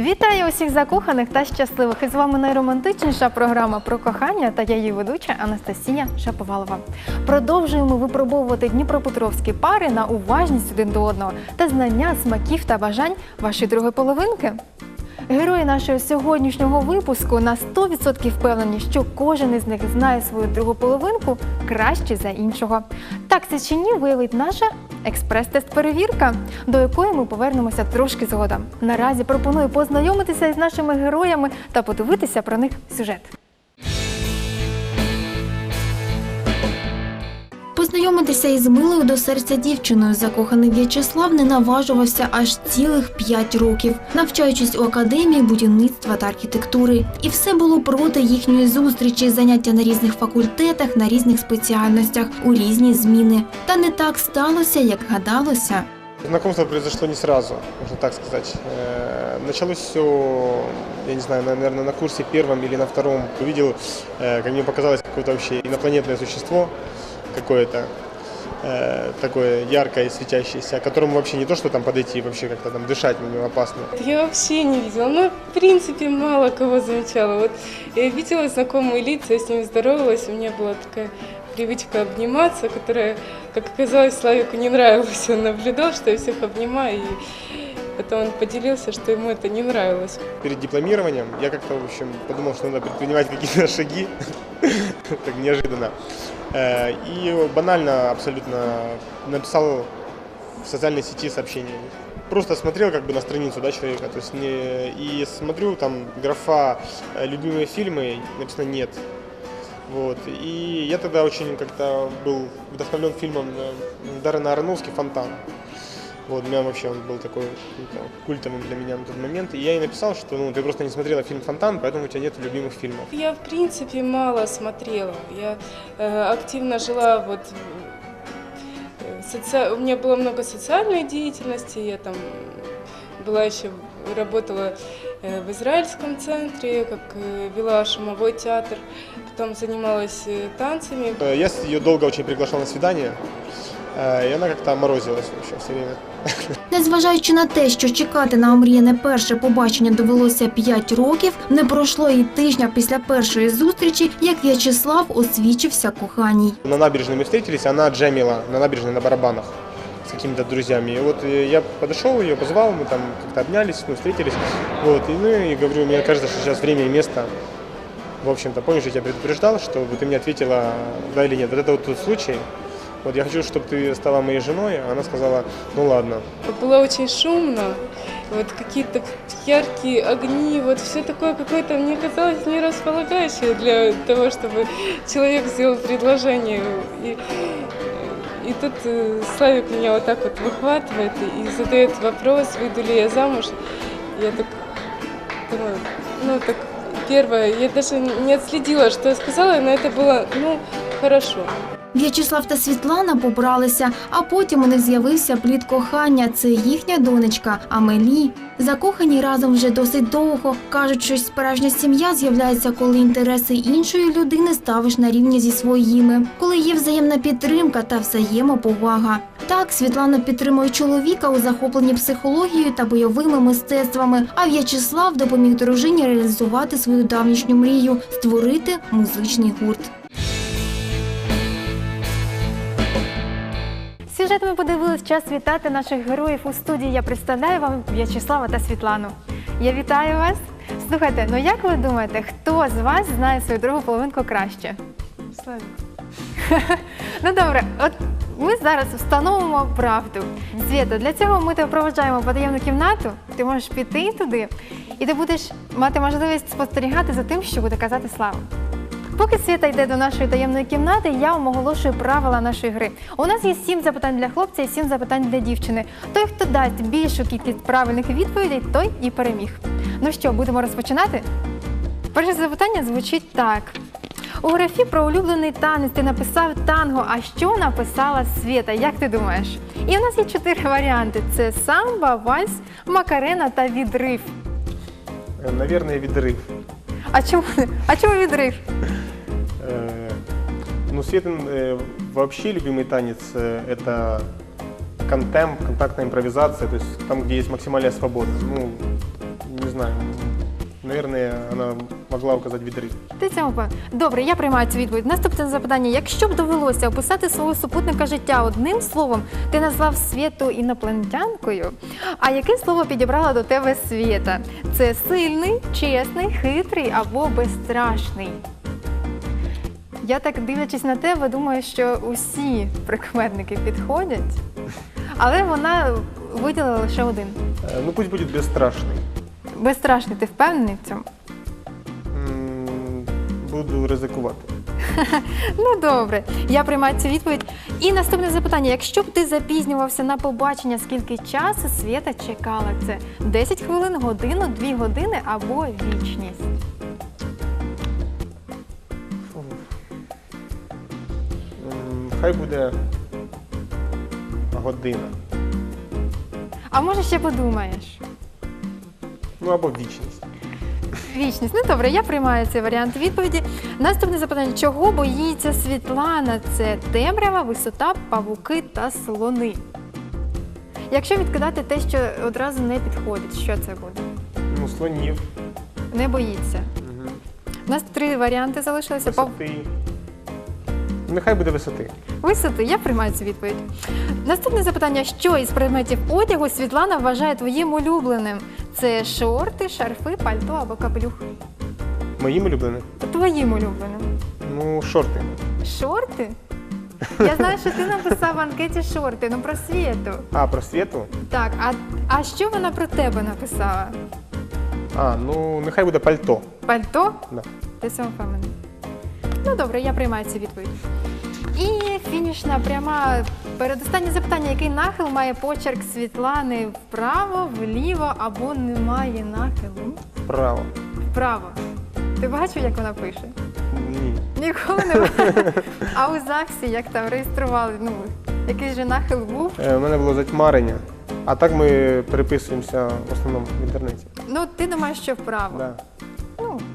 Вітаю усіх закоханих та щасливих! І з вами найромантичніша програма про кохання та я її ведуча Анастасія Шаповалова. Продовжуємо випробовувати дніпропетровські пари на уважність один до одного та знання смаків та бажань вашої другої половинки. Герої нашого сьогоднішнього випуску на 100% впевнені, що кожен із них знає свою другу половинку краще за іншого. Так це чи ні виявить наша експрес-тест-перевірка, до якої ми повернемося трошки згодом. Наразі пропоную познайомитися із нашими героями та подивитися про них сюжет. Познайомитися із милою до серця дівчиною закоханий В'ячеслав не наважувався аж цілих п'ять років, навчаючись у академії будівництва та архітектури. І все було проти їхньої зустрічі, заняття на різних факультетах, на різних спеціальностях, у різні зміни. Та не так сталося, як гадалося. Знакомство произошло не сразу, можно так сказать. Э, Началось все, я не знаю, наверное, на курсе первом или на втором. Увидел, э, как мне показалось, какое-то вообще инопланетное существо какое-то, э, такое яркое и светящееся, к которому вообще не то, что там подойти, вообще как-то там дышать на него опасно. Я вообще не видела. Ну, в принципе, мало кого замечала. Вот я видела знакомые лица, я с ними здоровалась, у меня была такая привычка обниматься, которая, как оказалось, Славику не нравилась. Он наблюдал, что я всех обнимаю, и потом он поделился, что ему это не нравилось. Перед дипломированием я как-то, в общем, подумал, что надо предпринимать какие-то шаги, так неожиданно. Э, И банально абсолютно написал в социальной сети сообщение. Просто смотрел как бы на страницу да, человека, то есть не, и смотрю, там графа э, «любимые фильмы», написано «нет». Вот. И я тогда очень как-то был вдохновлен фильмом э, Даррена Аронофски «Фонтан». Вот, меня вообще он был такой каким-то культовым для меня на тот момент. И я ей написал, что ну, ты просто не смотрела фильм «Фонтан», поэтому у тебя нет любимых фильмов. Я, в принципе, мало смотрела. Я э, активно жила вот... э, соци- У меня было много социальной деятельности, я там была еще, работала э, в израильском центре, как э, вела шумовой театр, потом занималась танцами. Я ее долго очень приглашал на свидание, и она как-то морозилась вообще все время. Незважаючи на те, що чекати на омріяне перше побачення довелося 5 років, не пройшло і тижня після першої зустрічі, як В'ячеслав освічився коханій. На набережной мы встретились, она джемила на набережной на барабанах с какими-то друзьями. И вот э, я подошел, ее позвал, мы там как-то обнялись, мы встретились. Вот, и, ну, и говорю, мне кажется, что сейчас время и место. В общем-то, помнишь, я тебя предупреждал, что ты мне ответила да или нет. Вот это вот тот случай. Вот я хочу, чтобы ты стала моей женой. Она сказала, ну ладно. Было очень шумно, вот какие-то яркие огни, вот все такое какое-то, мне казалось, не располагающее для того, чтобы человек сделал предложение. И, и тут э, Славик меня вот так вот выхватывает и задает вопрос, выйду ли я замуж. Я так думаю, ну так первое, я даже не отследила, что я сказала, но это было, ну, хорошо. В'ячеслав та Світлана побралися, а потім у них з'явився плід кохання. Це їхня донечка Амелі. Закохані разом вже досить довго. Кажуть, що справжня сім'я з'являється, коли інтереси іншої людини ставиш на рівні зі своїми, коли є взаємна підтримка та взаємоповага. Так, Світлана підтримує чоловіка у захопленні психологією та бойовими мистецтвами. А В'ячеслав допоміг дружині реалізувати свою давнішню мрію створити музичний гурт. Сюжет ми подивились час вітати наших героїв у студії. Я представляю вам В'ячеслава та Світлану. Я вітаю вас. Слухайте, ну як ви думаєте, хто з вас знає свою другу половинку краще? Славик. Ну добре, от ми зараз встановимо правду. Свята, для цього ми тебе проведжаємо в потаємну кімнату. Ти можеш піти туди, і ти будеш мати можливість спостерігати за тим, що буде казати Слава. Поки Свята йде до нашої таємної кімнати, я вам оголошую правила нашої гри. У нас є сім запитань для хлопця і сім запитань для дівчини. Той, хто дасть більшу кількість правильних відповідей, той і переміг. Ну що, будемо розпочинати? Перше запитання звучить так. У графі про улюблений танець ти написав танго. А що написала Свята? Як ти думаєш? І у нас є чотири варіанти: це самба, вальс, макарена та відрив. Э, Наверное, відрив. А чому, а чому відрив? Э, Ну, Светин э, вообще любимый танец э, это контемп, контактная импровизация, то есть там, где есть максимальная свобода. Ну, не знаю. знаю. Наверное, она могла указать відрив. Ти цьому певна? Добре, я приймаю цю відповідь. Наступне запитання: якщо б довелося описати свого супутника життя одним словом, ти назвав світу інопланетянкою. А яке слово підібрала до тебе світа? Це сильний, чесний, хитрий або безстрашний? Я так дивлячись на тебе, думаю, що усі прикметники підходять, але вона виділила лише один. Е, Ну пусть будет бесстрашный. Безстрашний, ти впевнений в цьому? М, Буду ризикувати. Ну добре, я приймаю цю відповідь. І наступне запитання: якщо б ти запізнювався на побачення, скільки часу свята чекала це? 10 хвилин, годину, 2 години або вічність? Хай буде година. А може ще подумаєш? Ну або вічність. Вічність. Ну добре, я приймаю цей варіант відповіді. Наступне запитання: чого боїться Світлана? Це темрява, висота, павуки та слони. Якщо відкидати те, що одразу не підходить, що це буде? Ну, слонів. Не боїться. Угу. У нас три варіанти залишилися. Пав- Висоти. Нехай буде висоти. Висоти, я приймаю цю відповідь. Наступне запитання: що із предметів одягу Світлана вважає твоїм улюбленим? Це шорти, шарфи, пальто або капелюх. Моїм улюбленим. Твоїм улюбленим. Ну, шорти. Шорти? Я знаю, що ти написав в анкеті шорти, ну про світу. А, про світу? Так, а, а що вона про тебе написала? А, ну нехай буде пальто. Пальто? Да. Ти сам впевнений. Ну добре, я приймаю цю відповідь. І фінішна пряма передостаннє запитання: який нахил має почерк Світлани вправо, вліво або немає нахилу? Вправо. Вправо. Ти бачив, як вона пише? Ні. Ніколи не бачив. А у ЗАГСі, як там реєстрували, ну, який же нахил був? Е, У мене було затьмарення. А так ми переписуємося в основному в інтернеті. Ну, ти думаєш, що вправо. Да.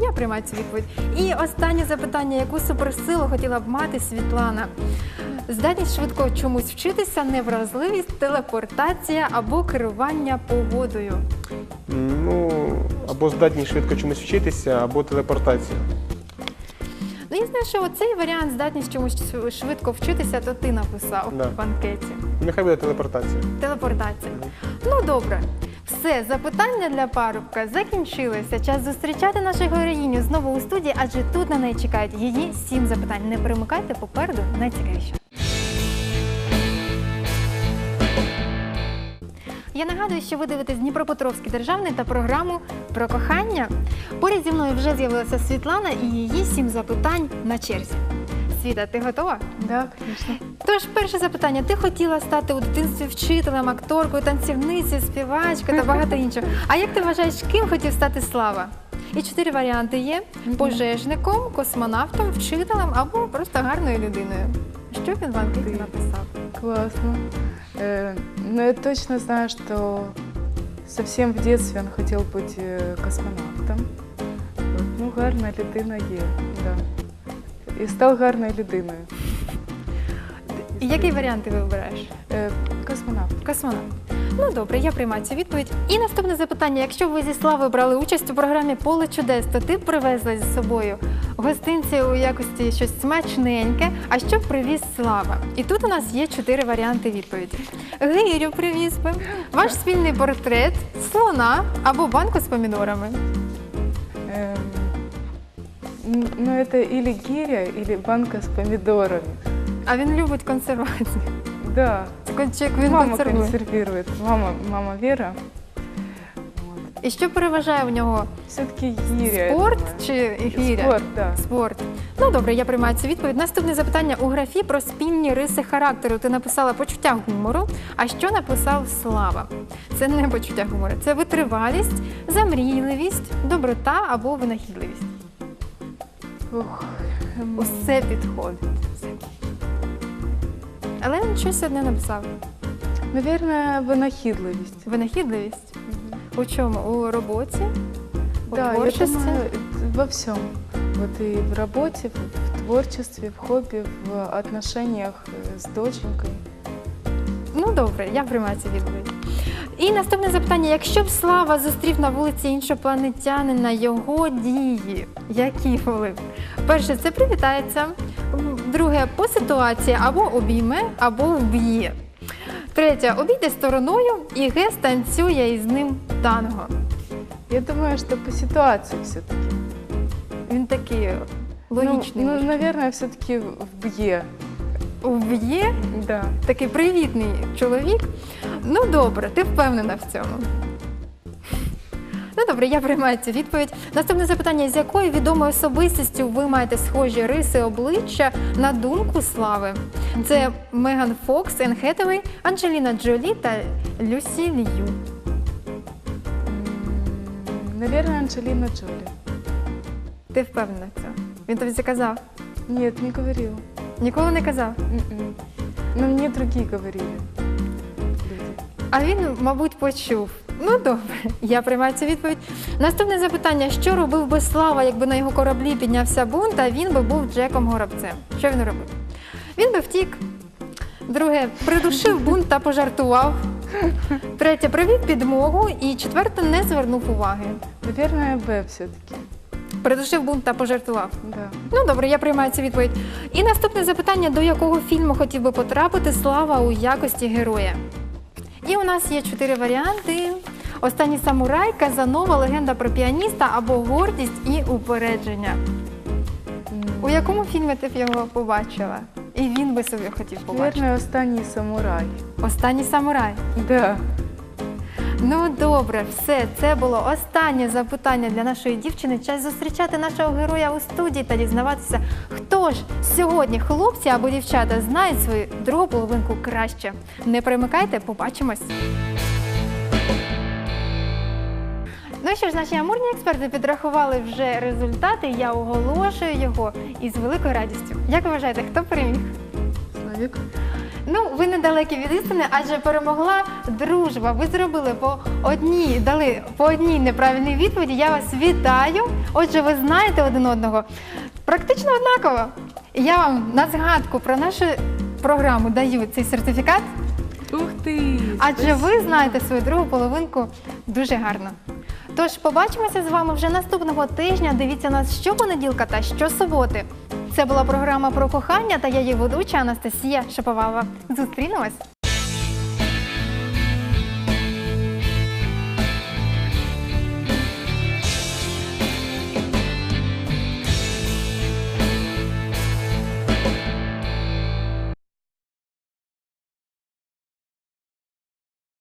Я приймаю цю відповідь. І останнє запитання: яку суперсилу хотіла б мати Світлана? Здатність швидко чомусь вчитися, невразливість, телепортація або керування погодою. Ну, або здатні швидко чомусь вчитися, або телепортація. Ну, я знаю, що оцей варіант здатність чомусь швидко вчитися, то ти написав Да. в анкеті. Нехай буде телепортація. Телепортація. Ну добре. Все, запитання для парубка закінчилися. Час зустрічати нашу героїню знову у студії, адже тут на неї чекають її сім запитань. Не перемикайте попереду найцікавіше. Я нагадую, що ви дивитесь Дніпропетровський державний та програму про кохання. Поряд зі мною вже з'явилася Світлана і її сім запитань на черзі. Світа, ти готова? Да, конечно. Тож, перше запитання: ти хотіла стати у дитинстві вчителем, акторкою, танцівницею, співачкою та багато іншого. А як ти вважаєш, ким хотів стати Слава? І чотири варіанти є: пожежником, космонавтом, вчителем або просто гарною людиною. Що він в анкеті написав? Классно. Э, но я точно знаю, что совсем в детстве он хотел быть э, космонавтом. Вот, Ну, гарна людина є, да. І став гарною людиною. І який варіант ти вибираєш? Е, космонавт. Космонавт. Ну добре, я приймаю цю відповідь. І наступне запитання: якщо б ви зі Славою брали участь у програмі Поле чудес, то ти б привезла зі собою гостинці у якості щось смачненьке. А що б привіз Слава? І тут у нас є чотири варіанти відповіді: гирю привіз би, ваш спільний портрет, слона або банку з помідорами. Эм, н- ну, это или гиря, или банка с помидорами. А він любить консервацію. Да, Це кончик він мама консервує. консервирует. Мама, мама Вера. І що переважає в нього? Все-таки гиря. я Спорт думаю. чи гіря? Спорт, да. Спорт. Ну добре, я приймаю цю відповідь. Наступне запитання у графі про спільні риси характеру. Ти написала почуття гумору. А що написав Слава? Це не почуття гумору, це витривалість, замрійливість, доброта або винахідливість. Ух, ем, Усе підходить. Але він щось одне написав. Наверное, винахідливість. Винахідливість. У чому? У роботі? У Да, я творчості? думаю, во всем. Вот и в работе, в, творчестве, в хобби, в отношениях э, с доченькой. Ну добре, я приймаю цю відповідь. І наступне запитання: якщо б Слава зустрів на вулиці іншопланетянина, його дії, які були? б? Перше, це привітається. Друге, по ситуації або обійме, або вб'є. Третє, обійде стороною і Ге станцює із ним танго. Я думаю, что по ситуации все-таки. Він такий логічний. Ну, ну мужчина. наверное, все-таки вб'є. Вб'є Да. такий привітний чоловік. Ну добре, ти впевнена в цьому. Ну добре, я приймаю цю відповідь. Наступне запитання: з якою відомою особистістю ви маєте схожі риси обличчя на думку слави? Це Меган Фокс, Енн Хетевей, Анджеліна Джолі та Люсі Лью. Наверное, Анджелина Джоли. Ти впевнена в цьому? Він тобі це казав? Нет, не говорил. Ніколи не казав. М-м. Но мне другие говорили. Люди. А він, мабуть, почув. Ну добре, я приймаю цю відповідь. Наступне запитання: що робив би Слава, якби на його кораблі піднявся бунт, а він би був Джеком Горобцем? Що він робив? Він би втік. Друге, придушив бунт та пожартував. Третє, привів підмогу. І четверте, не звернув уваги. Наверное, Б все-таки. Придушив бунт та пожартував. Да. Ну добре, я приймаю цю відповідь. І наступне запитання: до якого фільму хотів би потрапити Слава у якості героя? І у нас є чотири варіанти: Останній самурай, Казанова, легенда про піаніста або гордість і упередження. У якому фільмі ти б його побачила? І він би собі хотів побачити. Наверное, останній самурай. Останній самурай. Да. Ну добре, все, це було останнє запитання для нашої дівчини. Час зустрічати нашого героя у студії та дізнаватися, хто ж сьогодні хлопці або дівчата знають свою другу половинку краще. Не перемикайте, побачимось. Ну що ж, наші амурні експерти підрахували вже результати. Я оголошую його із великою радістю. Як ви вважаєте, хто переміг? Славик. Ну, ви недалекі від істини, адже перемогла дружба. Ви зробили по одній, дали по одній неправильній відповіді. Я вас вітаю. Отже, ви знаєте один одного. Практично однаково. Я вам на згадку про нашу програму даю цей сертифікат, Ух ты! адже ви знаєте свою другу половинку дуже гарно. Тож побачимося з вами вже наступного тижня. Дивіться нас щопонеділка та щосуботи. Це була програма про кохання та я її ведуча Анастасія Шаповалова. Зустрінемось!